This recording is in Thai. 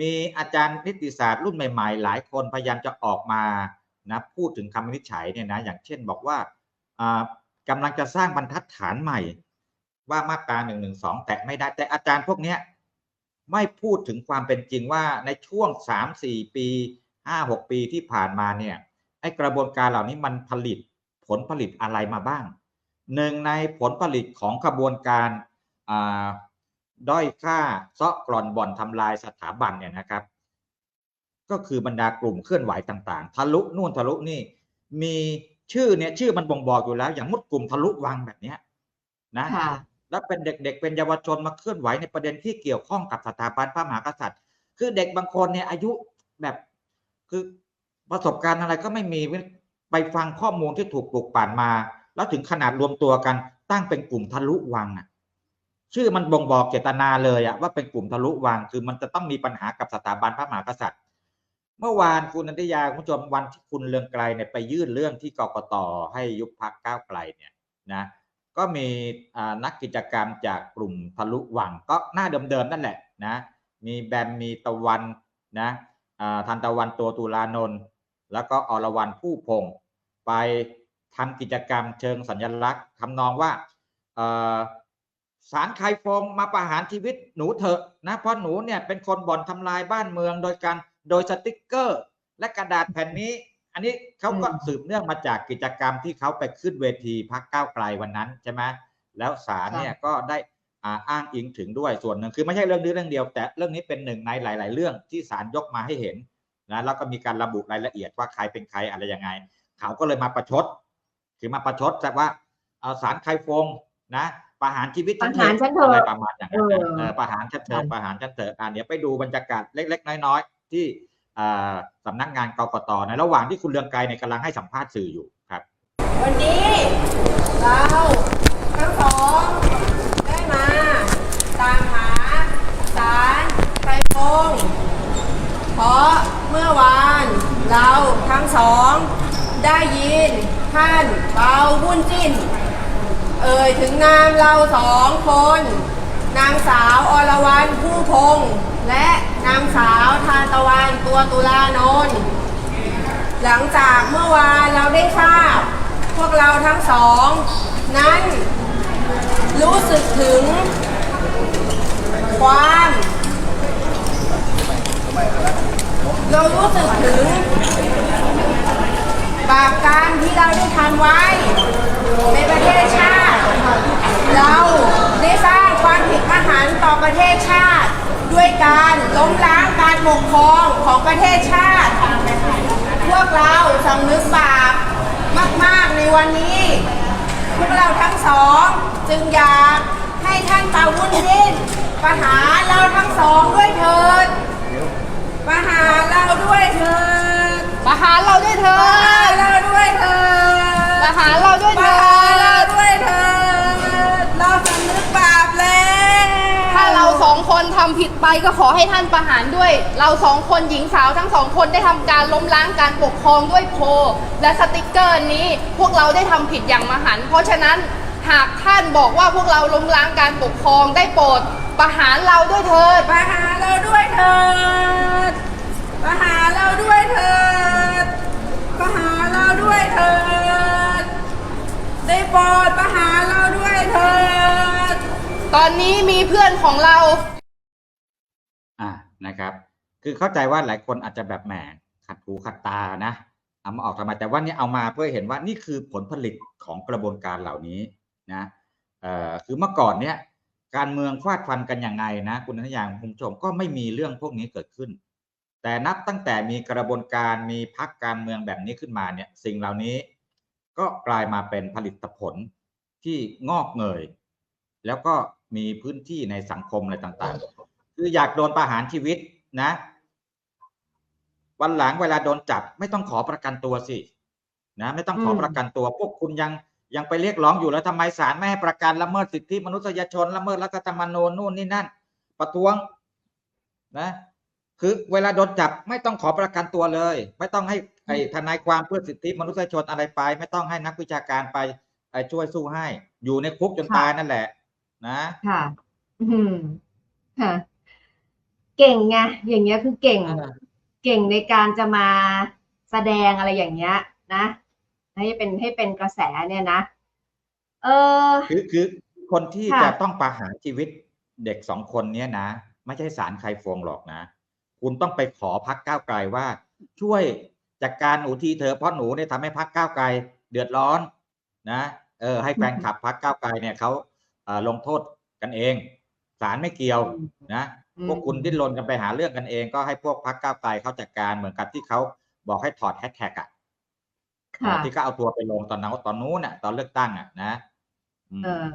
มีอาจารย์นิติศาสตร์รุ่นใหม่ๆ หลายคนพยายามจะออกมานะพูดถึงคำวินิจฉัยเนี่ยนะอย่างเช่นบอกว่าอ่ากำลังจะสร้างบรรทัดฐานใหม่ ว่ามาตราหนึ่งหนึ่งสองแตะไม่ได้แต่อาจารย์พวกเนี้ยไม่พูดถึงความเป็นจริงว่าในช่วงสามสี่ปีห้าหกปีที่ผ่านมาเนี่ยไอ้กระบวนการเหล่านี้มันผลิตผลผลิตอะไรมาบ้างหนึ่งในผลผลิตของขบวนการอ่า ด้อยค่าเซาะกร่อนบ่อนทำลายสถาบันเนี่ยนะครับ ก็คือบรรดากลุ่มเคลื่อนไหวต่างๆ ทะลุนู่นทะลุนี่ มีชื่อเนี่ยชื่อมันบ่งบอกอยู่แล้ว อย่างมุดกลุ่มทะลุวังแบบเนี้ยนะค่ะแล้วเป็นเด็กๆ เป็นเยาวชนมาเคลื่อนไหวในประเด็นที่เกี่ยวข้องกับสถาบันพระมหากษัตริย์ คือเด็กบางคนเนี่ยอายุแบบคือประสบการณ์อะไรก็ไม่มีไปฟังข้อมูลที่ถูกปลูกปั่นมา แล้วถึงขนาดรวมตัวกันตั้งเป็นกลุ่มทะลุวังอะ ชื่อมันบ่งบอกเจตนาเลยอะว่าเป็นกลุ่มทะลุวังคือมันจะต้องมีปัญหากับสถาบันพระมหากษัตริย์ เมื่อวานคุณนันทยาคุณผู้ชมวันที่คุณเลืองไกลเนี่ยไปยื่นเรื่องที่กกตให้ยุบพักก้าวไกลเนี่ยนะก็มีนักกิจกรรมจากกลุ่มทะลุวังก็หน้าเดิมๆนั่นแหละนะมีแบมมีตะวันนะทันตะวันตัวตุลานนท์แล้วก็อรวรรณผู้พงศ์ไปทำกิจกรรมเชิงสัญลักษณ์ทำนองว่า สารไคฟงมาประหารชีวิตหนูเถอะนะเพราะหนูเนี่ยเป็นคนบ่อนทำลายบ้านเมืองโดยการโดยสติกเกอร์ และกระดาษแผ่นนี้ อันนี้เขาก็สืบเนื่องมาจากกิจกรรมที่เขาไปขึ้นเวทีพักก้าวไกลวันนั้นใช่ไหมแล้วศาลเนี่ยก็ได้อ่าอ้างอิงถึงด้วยส่วนหนึ่งคือไม่ใช่เรื่องนี้เรื่องเดียว แต่เรื่องนี้เป็นหนึ่งในหลาย ๆ เรื่องที่ศาลยกมาให้เห็นนะแล้วก็มีการระบุรายละเอียดว่าใครเป็นใครอะไรยังไงเขาก็เลยมาประชด คือมาประชดแต่ว่าเอาสารใครฟงนะ ประหารชีวิตประหารฉันเถอะอะไรประมาณอย่างนั้นนะเออเออประหารฉันเถอะค่ะประหารฉันเถอะอ่าเดี๋ยวไปดูบรรยากาศเล็ก ๆ น้อยๆที่อ่าสำนักงานกกตในระหว่างที่คุณเลืองไกรเนี่ยกำลังให้สัมภาษณ์สื่ออยู่ครับ วันนี้เราทั้งสองได้มา ตามหาสารไตรพงศ์เพราะเมื่อวานเราทั้งสอง ได้ยินท่านเปาบุญจิ้น เอ่ยถึงนามเราสองคน นางสาวอรวรรณผู้พงษ์และนางสาวทานตะวันตัวตุลานนท์หลังจากเมื่อวานเราได้ทราบ พวกเราทั้งสอง นั้น รู้สึกถึง ความ เรารู้สึกถึง บาปกรรมที่เราได้ทำไว้ ในประเทศชาติ เราได้สร้างความผิดมหันต์ต่อประเทศชาติ ด้วยการล้มล้างการปกครองของประเทศชาติ พวกเราสำนึกบาปมาก ๆ ในวันนี้ พวกเราทั้งสองจึงอยากให้ท่านปาวุ้นดิ้นประหารเราทั้งสองด้วยเถิดประหารเราด้วยเถิดประหารเราด้วยเถิประหารดเราด้วยเถิดประหารเราด้วยปเถิระหารเราด ไปก็ขอให้ท่านประหารด้วย เราสองคนหญิงสาวทั้งสองคนได้ทำการล้มล้างการปกครองด้วยโพลและสติกเกอร์นี้พวกเราได้ทำผิดอย่างมหันต์เพราะฉะนั้นหากท่านบอกว่าพวกเราล้มล้างการปกครองได้โปรดประหารเราด้วยเถิดประหารเราด้วยเถิดประหารเราด้วยเถิดประหารเราด้วยเถิด ได้โปรดประหารเราด้วยเถิด ตอนนี้มีเพื่อนของเราอ่า นะครับ คือเข้าใจว่าหลายคนอาจจะแบบแหมขัดหูขัดตานะเอามาออกทำไมแต่ว่านี่เอามาเพื่อเห็นว่านี่คือผลผลิตของกระบวนการเหล่านี้นะคือเมื่อก่อนเนี่ยการเมืองฟาดฟันกันยังไงนะคุณนัทยางคุณผู้ชมก็ไม่มีเรื่องพวกนี้เกิดขึ้น แต่นับตั้งแต่มีกระบวนการมีพักการเมืองแบบนี้ขึ้นมาเนี่ยสิ่งเหล่านี้ก็กลายมาเป็นผลิตผลที่งอกเงย แล้วก็มีพื้นที่ในสังคมอะไรต่างๆ คืออยากโดนประหารชีวิตนะ วันหลังเวลาโดนจับ ไม่ต้องขอประกันตัวสินะไม่ต้องขออืมประกันตัว พวกคุณยังยังไปเรียกร้องอยู่แล้วทำไมศาลไม่ให้ประกันละเมิดสิทธิมนุษยชนละเมิดรัฐธรรมนูญนู่นนี่นั่น ประท้วงนะคือเวลาโดนจับไม่ต้องขอประกันตัวเลย ไม่ต้องให้ไอ้ทนายความเพื่อสิทธิมนุษยชนอะไรไป ไม่ต้องให้นักวิชาการไปไอ้ช่วยสู้ให้ อยู่ในคุกจนค่ะตายนั่นแหละ นะ ค่ะ อืมค่ะ เก่งไงอย่างเงี้ยคือเก่งเออเก่งในการจะมาแสดงอะไรอย่างเงี้ย นะ ให้เป็นให้เป็นกระแสเนี่ยนะ เออคือคือคนที่ค่ะจะต้องประหารชีวิตเด็กสองคนเนี้ยนะ ไม่ใช่สารใครฟงหรอกนะ คุณต้องไปขอพักก้าวไกลว่า ช่วยจัดการหนูทีเธอะเพราะหนูเนี่ยทำให้พักก้าวไกล เดือดร้อน นะเออให้แฟนคลับพักก้าวไกลเนี่ยเขาเอ่อลงโทษกันเอง ศาลไม่เกี่ยวนะอืมพวกคุณดิ้นรนกันไปหาเรื่องกันเองก็ให้พวกพักก้าวไกลเขาจัดการเหมือนกับที่เขาบอกให้ถอดแฮชแท็กอะค่ะที่เขาเอาตัวไปลงตอนนั้นตอนนู้นน่ะ ตอนเลือกตั้งอะนะอืมเออ